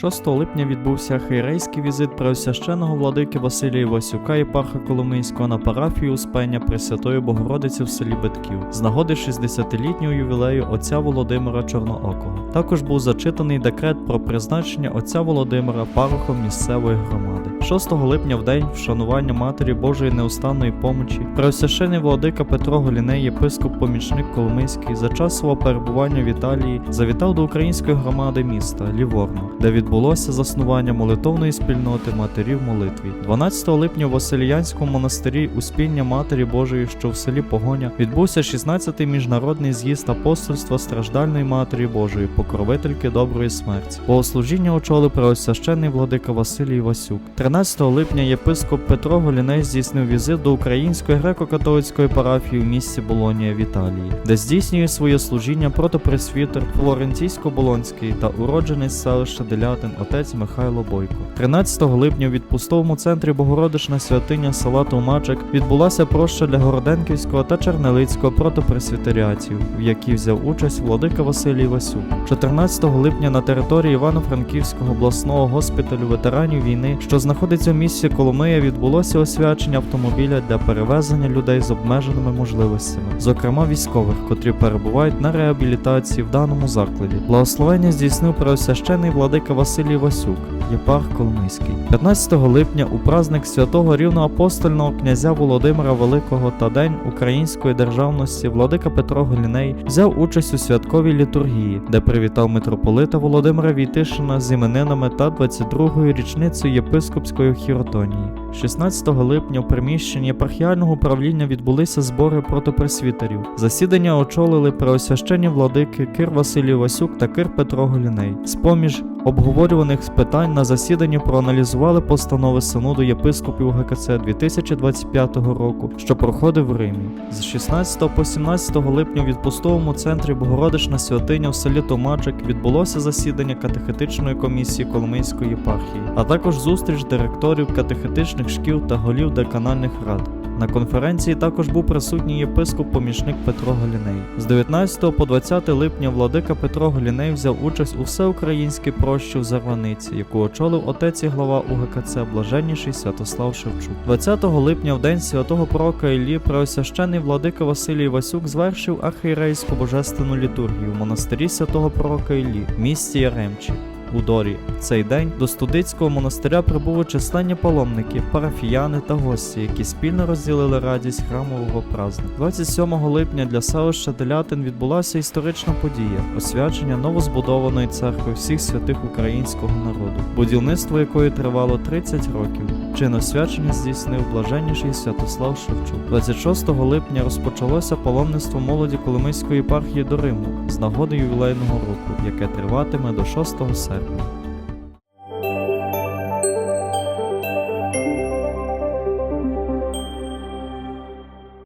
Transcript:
6 липня відбувся хейрейський візит преосвященого владики Василія Івасюка єпарха Коломийського на парафію Успення Пресвятої Богородиці в селі Битків з нагоди 60-літнього ювілею отця Володимира Чорноокого. Також був зачитаний декрет про призначення отця Володимира парохом місцевої громади. 6 липня в день вшанування Матері Божої неустанної помочі преосвящений владика Петро Голіней, єпископ помічник Коломийський, за час свого перебування в Італії завітав до української громади міста Ліворно, де відбулося заснування молитовної спільноти матерів молитві. 12 липня в Василіянському монастирі Успіння Матері Божої, що в селі Погоня, відбувся 16-й міжнародний з'їзд апостольства страждальної Матері Божої, покровительки доброї смерті. Богослужіння очолив преосвящений владика Василій Васюк. 13 липня єпископ Петро Голіней здійснив візит до української греко-католицької парафії в місті Болонія в Італії, де здійснює своє служіння протопресвітер Флорентійсько-Болонський та уродженець селища Делятин отець Михайло Бойко. 13 липня в відпустовому центрі Богородична святиня села Товмачик відбулася проща для Городенківського та Чернелицького протопресвітеріатів, в якій взяв участь владика Василій Васюк. 14 липня на території Івано-Франківського обласного госпіталю ветеранів війни, що знаходиться в місті Коломия, відбулося освячення автомобіля для перевезення людей з обмеженими можливостями, зокрема військових, котрі перебувають на реабілітації в даному закладі. Благословення здійснив преосвящений владика Василій Васюк, єпарх Коломийський. 15 липня у праздник святого рівноапостольного князя Володимира Великого та День української державності владика Петро Голіней взяв участь у святковій літургії, де привітав митрополита Володимира Війтишина з іменинами та 22-ю річницею єпископської хіротонії. 16 липня в приміщенні єпархіального управління відбулися збори протопресвітерів. Засідання очолили преосвящені владики Кир Василій Васюк та Кир Петро Голіней. З-поміж обговорюваних питань на засіданні проаналізували постанови Синоду єпископів ГКЦ 2025 року, що проходив в Римі. З 16 по 17 липня в відпустовому центрі Богородична святиня в селі Томачик відбулося засідання катехетичної комісії Коломийської єпархії, а також зустріч директорів катехетичних шкіл та голів деканальних рад. На конференції також був присутній єпископ-помічник Петро Голіней. З 19 по 20 липня владика Петро Голіней взяв участь у всеукраїнській прощі в Зарваниці, яку очолив отець і глава УГКЦ Блаженніший Святослав Шевчук. 20 липня, в день святого пророка Іллі, преосвящений владика Василій Васюк звершив архієрейську божественну літургію в монастирі святого пророка Іллі в місті Яремчі. У Дорі в цей день до студицького монастиря прибули численні паломники, парафіяни та гості, які спільно розділили радість храмового праздника. 27 липня для селища Делятин відбулася історична подія освячення новозбудованої церкви всіх святих українського народу, будівництво якої тривало 30 років. Чин освячення здійснив блаженніший Святослав Шевчук. 26 липня розпочалося паломництво молоді Коломийської єпархії до Риму з нагоди ювілейного року, яке триватиме до 6 серпня.